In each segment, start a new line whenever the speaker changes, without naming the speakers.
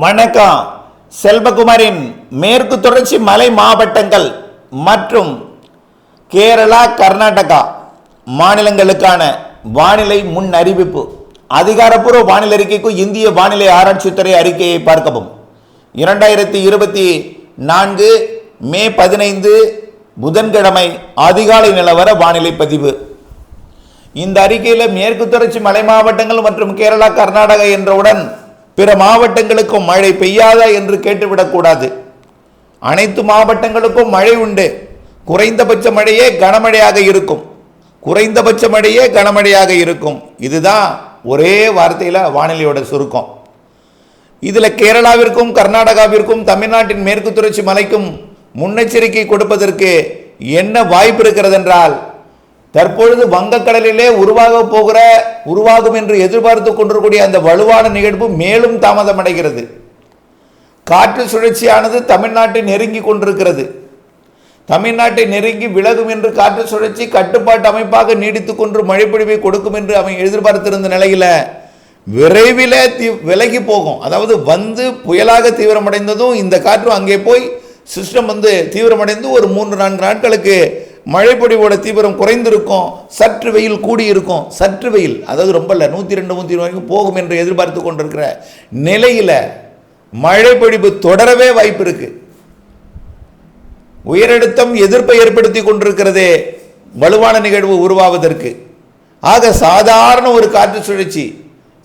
வணக்கம். செல்வகுமாரின் மேற்கு தொடர்ச்சி மலை மாவட்டங்கள் மற்றும் கேரளா கர்நாடகா மாநிலங்களுக்கான வானிலை முன் அறிவிப்பு அதிகாரப்பூர்வ வானிலை அறிக்கைக்கு இந்திய வானிலை ஆராய்ச்சித்துறை அறிக்கையை பார்க்கவும். இரண்டாயிரத்தி இருபத்தி நான்கு மே பதினைந்து புதன்கிழமை அதிகாலை நிலவர வானிலை பதிவு. இந்த அறிக்கையில் மேற்கு தொடர்ச்சி மலை மாவட்டங்கள் மற்றும் கேரளா கர்நாடகா என்றவுடன் பிற மாவட்டங்களுக்கும் மழை பெய்யாதா என்று கேட்டுவிடக்கூடாது. அனைத்து மாவட்டங்களுக்கும் மழை உண்டு. குறைந்தபட்ச மழையே கனமழையாக இருக்கும். குறைந்தபட்ச மழையே கனமழையாக இருக்கும். இதுதான் ஒரே வார்த்தையில் வானிலையோட சுருக்கம். இதில் கேரளாவிற்கும் கர்நாடகாவிற்கும் தமிழ்நாட்டின் மேற்கு தொடர்ச்சி மலைக்கும் முன்னெச்சரிக்கை கொடுப்பதற்கு என்ன வாய்ப்பு இருக்கிறது என்றால் தற்பொழுது வங்கக்கடலிலே உருவாக போகிற உருவாகும் என்று எதிர்பார்த்து கொண்டிருக்கூடிய அந்த வலுவான நிகழ்வு மேலும் தாமதமடைகிறது. காற்று சுழற்சியானது தமிழ்நாட்டை நெருங்கி கொண்டிருக்கிறது. தமிழ்நாட்டை நெருங்கி விலகும் என்று காற்று சுழற்சி கட்டுப்பாட்டு அமைப்பாக நீடித்து கொண்டு மழைப்பொழிவை கொடுக்கும் என்று அவன் எதிர்பார்த்திருந்த நிலையில் விரைவில் தி விலகி போகும். அதாவது வந்து புயலாக தீவிரமடைந்ததும் இந்த காற்று அங்கே போய் சிஸ்டம் வந்து தீவிரமடைந்து ஒரு மூன்று நான்கு நாட்களுக்கு மழைப்பொழிவோட தீவிரம் குறைந்திருக்கும் சற்று வெயில் கூடியிருக்கும் சற்று வெயில் அதாவது ரொம்ப இல்லை நூற்றி ரெண்டு நூற்றி வரைக்கும் போகும் என்று எதிர்பார்த்து கொண்டிருக்கிற நிலையில் மழைப்பொழிவு தொடரவே வாய்ப்பு இருக்குது உயரழுத்தம் எதிர்ப்பை ஏற்படுத்தி கொண்டிருக்கிறதே வலுவான நிகழ்வு உருவாவதற்கு. ஆக சாதாரண ஒரு காற்று சுழற்சி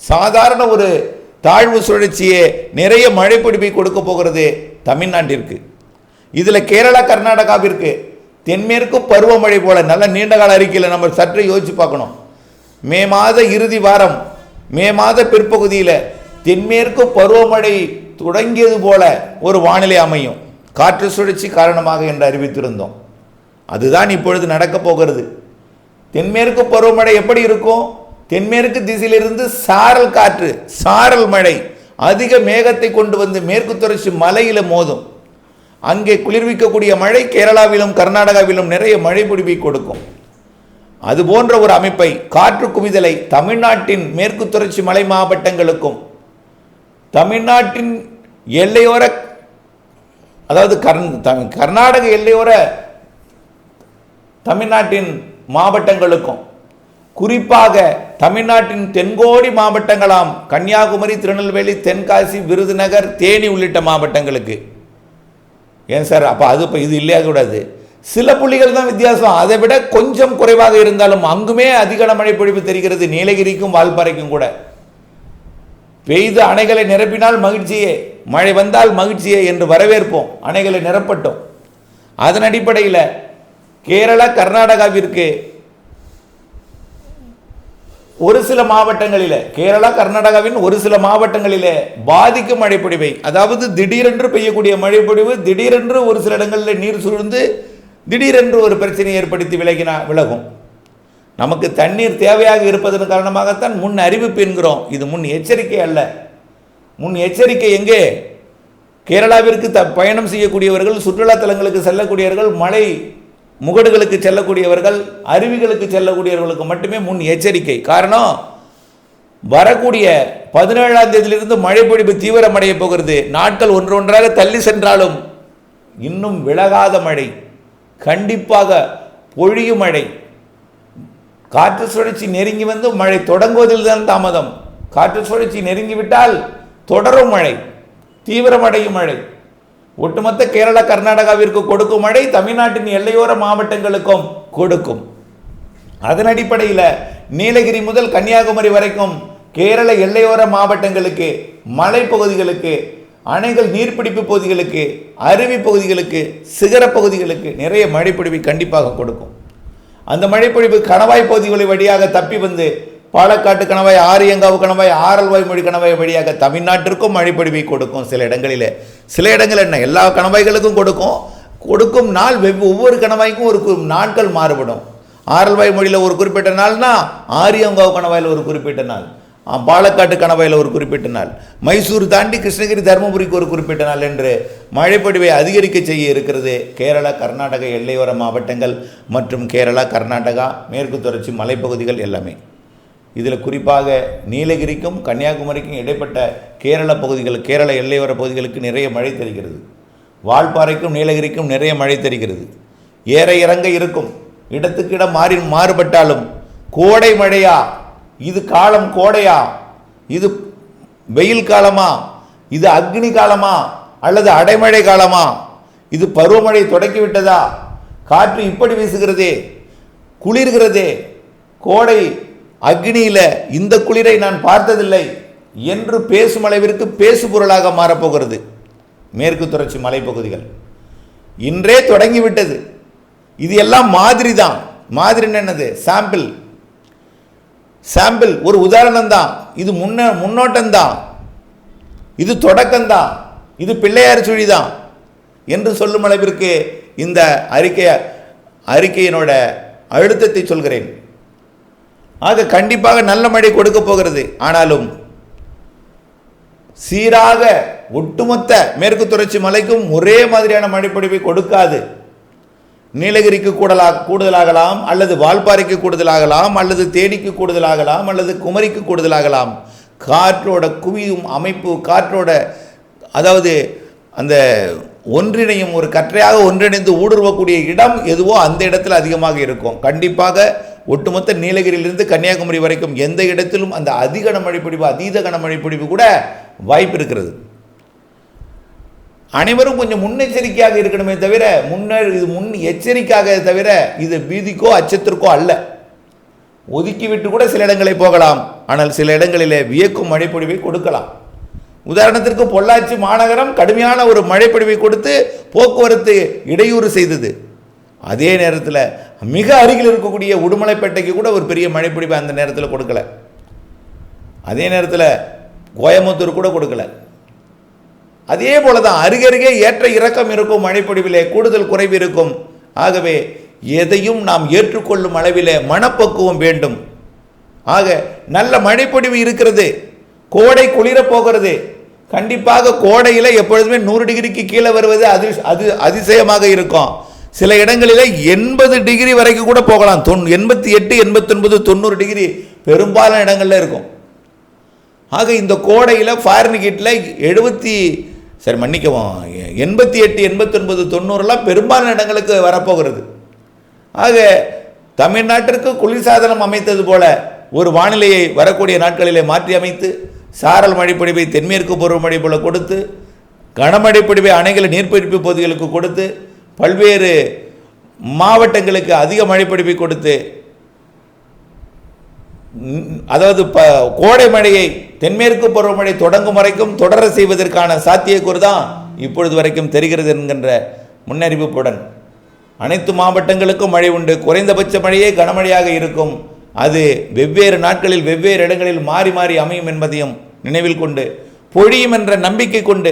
சாதாரண ஒரு தாழ்வு சுழற்சியே நிறைய மழை பிடிப்பை கொடுக்க போகிறது தமிழ்நாட்டிற்கு. இதில் கேரளா கர்நாடகாவிற்கு தென்மேற்கு பருவமழை போல நல்ல நீண்ட கால அறிக்கையில் நம்ம சற்று யோசிச்சு பார்க்கணும். மே மாத இறுதி வாரம் மே மாத பிற்பகுதியில் தென்மேற்கு பருவமழை தொடங்கியது போல ஒரு வானிலை அமையும். காற்று சுழற்சி காரணமாக என்று அறிவித்திருந்தோம். அதுதான் இப்பொழுது நடக்கப் போகிறது. தென்மேற்கு பருவமழை எப்படி இருக்கும்? தென்மேற்கு திசையிலிருந்து சாரல் காற்று சாரல் மழை அதிக மேகத்தை கொண்டு வந்து மேற்கு தொடர்ச்சி மலையில் மோதும். அங்கே குளிர்விக்கக்கூடிய மழை கேரளாவிலும் கர்நாடகாவிலும் நிறைய மழை பிடிப்பை கொடுக்கும். அது போன்ற ஒரு அமைப்பை காற்று குவிதலை தமிழ்நாட்டின் மேற்கு தொடர்ச்சி மலை மாவட்டங்களுக்கும் தமிழ்நாட்டின் எல்லையோர அதாவது கர்ந் கர்நாடக எல்லையோர தமிழ்நாட்டின் மாவட்டங்களுக்கும் குறிப்பாக தமிழ்நாட்டின் தென்கோடி மாவட்டங்களாம் கன்னியாகுமரி திருநெல்வேலி தென்காசி விருதுநகர் தேனி உள்ளிட்ட மாவட்டங்களுக்கு. ஏன் சார்? அப்போ அது இப்போ இது இல்லையா கூடாது. சில புள்ளிகள் தான் வித்தியாசம். அதை விட கொஞ்சம் குறைவாக இருந்தாலும் அங்குமே அதிக மழை பொழிவு தெரிகிறது நீலகிரிக்கும் வால்பாறைக்கும் கூட. பெய்து அணைகளை நிரப்பினால் மகிழ்ச்சியே. மழை வந்தால் மகிழ்ச்சியே என்று வரவேற்போம். அணைகளை நிரப்பட்டோம். அதன் அடிப்படையில் கேரளா கர்நாடகாவிற்கு ஒரு சில மாவட்டங்களில் கேரளா கர்நாடகாவின் ஒரு சில மாவட்டங்களில் பாதிக்கும் மழைப்பொழிவை அதாவது திடீரென்று பெய்யக்கூடிய மழைப்பொழிவு திடீரென்று ஒரு சில இடங்களில் நீர் சூழ்ந்து திடீரென்று ஒரு பிரச்சனை ஏற்படுத்தி விலகினா விலகும். நமக்கு தண்ணீர் தேவையாக இருப்பதன் காரணமாகத்தான் முன் அறிவிப்பு என்கிறோம். இது முன் எச்சரிக்கை அல்ல. முன் எச்சரிக்கை எங்கே? கேரளாவிற்கு த பயணம் செய்யக்கூடியவர்கள் சுற்றுலா தலங்களுக்கு செல்லக்கூடியவர்கள் மழை முகடுகளுக்கு செல்லக்கூடியவர்கள் அருவிகளுக்கு செல்லக்கூடியவர்களுக்கு மட்டுமே முன் எச்சரிக்கை. காரணம் வரக்கூடிய பதினேழாம் தேதியிலிருந்து மழைப்பொழிவு தீவிரமடைய போகிறது. நாட்கள் ஒன்றொன்றாக தள்ளி சென்றாலும் இன்னும் விலகாத மழை கண்டிப்பாக பொழியும் மழை. காற்று சுழற்சி நெருங்கி வந்து மழை தொடங்குவதில் தான் தாமதம். காற்று சுழற்சி நெருங்கிவிட்டால் தொடரும் மழை தீவிரமடையும் மழை. ஒட்டுமொத்த கேரளா கர்நாடகாவிற்கு கொடுக்கும் மழை தமிழ்நாட்டின் எல்லையோர மாவட்டங்களுக்கும் கொடுக்கும். அதன் அடிப்படையில் நீலகிரி முதல் கன்னியாகுமரி வரைக்கும் கேரள எல்லையோர மாவட்டங்களுக்கு மலைப்பகுதிகளுக்கு அணைகள் நீர்பிடிப்பு பகுதிகளுக்கு அருவி பகுதிகளுக்கு சிகர பகுதிகளுக்கு நிறைய மழைப்பொழிவை கண்டிப்பாக கொடுக்கும். அந்த மழைப்பொழிவு கணவாய் பகுதிகளை வழியாக தப்பி வந்து பாலக்காட்டு கணவாய் ஆரியங்காவு கணவாய் ஆரல்வாய் மொழி கணவாய் வழியாக தமிழ்நாட்டிற்கும் மழைப்பொழிவை கொடுக்கும் சில இடங்களில். சில இடங்கள் என்ன? எல்லா கணவாய்களுக்கும் கொடுக்கும். கொடுக்கும் நாள் வெவ் ஒவ்வொரு கணவாய்க்கும் ஒரு நாட்கள் மாறுபடும். ஆரல்வாய் மொழியில் ஒரு குறிப்பிட்ட நாள்னா ஆரியங்காவு கணவாயில் ஒரு குறிப்பிட்ட நாள். பாலக்காட்டு கணவாயில் ஒரு குறிப்பிட்ட நாள். மைசூர் தாண்டி கிருஷ்ணகிரி தருமபுரிக்கு ஒரு குறிப்பிட்ட நாள் என்று மழைப்பொழிவை அதிகரிக்க செய்ய இருக்கிறது கேரளா கர்நாடக எல்லையோர மாவட்டங்கள் மற்றும் கேரளா கர்நாடகா மேற்கு தொடர்ச்சி மலைப்பகுதிகள் எல்லாமே. இதில் குறிப்பாக நீலகிரிக்கும் கன்னியாகுமரிக்கும் இடைப்பட்ட கேரள பகுதிகள் கேரள எல்லையோர பகுதிகளுக்கு நிறைய மழை தெரிகிறது. வால்பாறைக்கும் நீலகிரிக்கும் நிறைய மழை தெரிகிறது. ஏற இறங்க இருக்கும். இடத்துக்கு இடம் மாறி மாறுபட்டாலும் கோடை மழையா? இது காலம் கோடையா? இது வெயில் காலமா? இது அக்னி காலமா? அல்லது அடைமழை காலமா? இது பருவமழை தொடக்கி விட்டதா? காற்று இப்படி வீசுகிறதே? குளிர்கிறதே? கோடை அக்னியில இந்த குளிரை நான் பார்த்ததில்லை என்று பேசும் அளவிற்கு பேசு பொருளாக மாறப்போகிறது. மேற்கு தொடர்ச்சி மலைப்பகுதிகள். இன்றே தொடங்கிவிட்டது. இது எல்லாம் மாதிரி தான் மாதிரி என்னது? சாம்பிள் சாம்பிள் ஒரு உதாரணம் தான் இது முன்ன முன்னோட்டம் தான் இது தொடக்கம்தான். இது பிள்ளையார் சுழி தான் என்று சொல்லும் அளவிற்கு இந்த அறிக்கை அறிக்கையினோட அழுத்தத்தை சொல்கிறேன். ஆக கண்டிப்பாக நல்ல மழை கொடுக்க போகிறது. ஆனாலும் சீராக ஒட்டுமொத்த மேற்கு தொடர்ச்சி மலைக்கும் ஒரே மாதிரியான மழைப்பொழிவை கொடுக்காது. நீலகிரிக்கு கூடலா கூடுதலாகலாம் அல்லது வால்பாறைக்கு கூடுதலாகலாம் அல்லது தேனிக்கு கூடுதலாகலாம் அல்லது குமரிக்கு கூடுதலாகலாம். காற்றோட குவியும் அமைப்பு காற்றோட அதாவது அந்த ஒன்றிணையும் ஒரு கற்றையாக ஒன்றிணைந்து ஊடுருவக்கூடிய இடம் எதுவோ அந்த இடத்தில் அதிகமாக இருக்கும். கண்டிப்பாக ஒட்டுமொத்த நீலகிரியிலிருந்து கன்னியாகுமரி வரைக்கும் எந்த இடத்திலும் அந்த அதிக கனமழை பொழிவு அதீத கனமழை பொழிவு கூட வாய்ப்பு இருக்கிறது. அனைவரும் கொஞ்சம் முன்னெச்சரிக்கையாக இருக்கணுமே தவிர முன்னர் இது முன் எச்சரிக்கையாக தவிர இது பீதிக்கோ அச்சத்திற்கோ அல்ல. ஒதுக்கிவிட்டு கூட சில இடங்களை போகலாம். ஆனால் சில இடங்களிலே வியக்கும் மழைப்பொழிவை கொடுக்கலாம். உதாரணத்திற்கு பொள்ளாச்சி மாநகரம் கடுமையான ஒரு மழைப்பொழிவை கொடுத்து போக்குவரத்து இடையூறு செய்தது. அதே நேரத்தில் மிக அருகில் இருக்கக்கூடிய உடுமலைப்பேட்டைக்கு கூட ஒரு பெரிய மழைப்பிடிப்பு அந்த நேரத்தில் கொடுக்கல. அதே நேரத்தில் கோயம்புத்தூர் கூட கொடுக்கல. அதே போல தான் அருகருகே ஏற்ற இறக்கம் இருக்கும் மழைப்பொழிவிலே கூடுதல் குறைவு இருக்கும். ஆகவே எதையும் நாம் ஏற்றுக்கொள்ளும் அளவிலே மனப்பக்குவம் வேண்டும். ஆக நல்ல மழைப்பொழிவு இருக்கிறது. கோடை குளிரப் போகிறது. கண்டிப்பாக கோடையில் எப்பொழுதுமே நூறு டிகிரிக்கு கீழே வருவது அது அது அதிசயமாக இருக்கும். சில இடங்களில் எண்பது டிகிரி வரைக்கும் கூட போகலாம். தொன் எண்பத்தி எட்டு எண்பத்தொன்பது தொண்ணூறு டிகிரி பெரும்பாலான இடங்களில் இருக்கும். ஆக இந்த கோடையில் ஃபாரின்கிட்டில் எழுபத்தி சரி மன்னிக்கவும் எண்பத்தி எட்டு எண்பத்தொன்பது தொண்ணூறுலாம் பெரும்பாலான இடங்களுக்கு வரப்போகிறது. ஆக தமிழ்நாட்டிற்கு குளிர்சாதனம் அமைத்தது போல ஒரு வானிலையை வரக்கூடிய நாட்களிலே மாற்றி அமைத்து சாரல் மழைப்பொழிவை தென்மேற்கு பருவமழை போல கொடுத்து கனமழைப்பொழிவை அணைகளை நீர்ப்பிடிப்பு பகுதிகளுக்கு கொடுத்து பல்வேறு மாவட்டங்களுக்கு அதிக மழைப்பிடிப்பை கொடுத்து அதாவது ப கோடை மழையை தென்மேற்கு பருவமழை தொடங்கும் வரைக்கும் தொடர செய்வதற்கான சாத்தியக்கூறு தான் இப்பொழுது வரைக்கும் தெரிகிறது என்கின்ற முன்னறிவிப்புடன். அனைத்து மாவட்டங்களுக்கும் மழை உண்டு. குறைந்தபட்ச மழையே கனமழையாக இருக்கும். அது வெவ்வேறு நாட்களில் வெவ்வேறு இடங்களில் மாறி மாறி அமையும் என்பதையும் நினைவில் கொண்டு பொழியும் என்ற நம்பிக்கை கொண்டு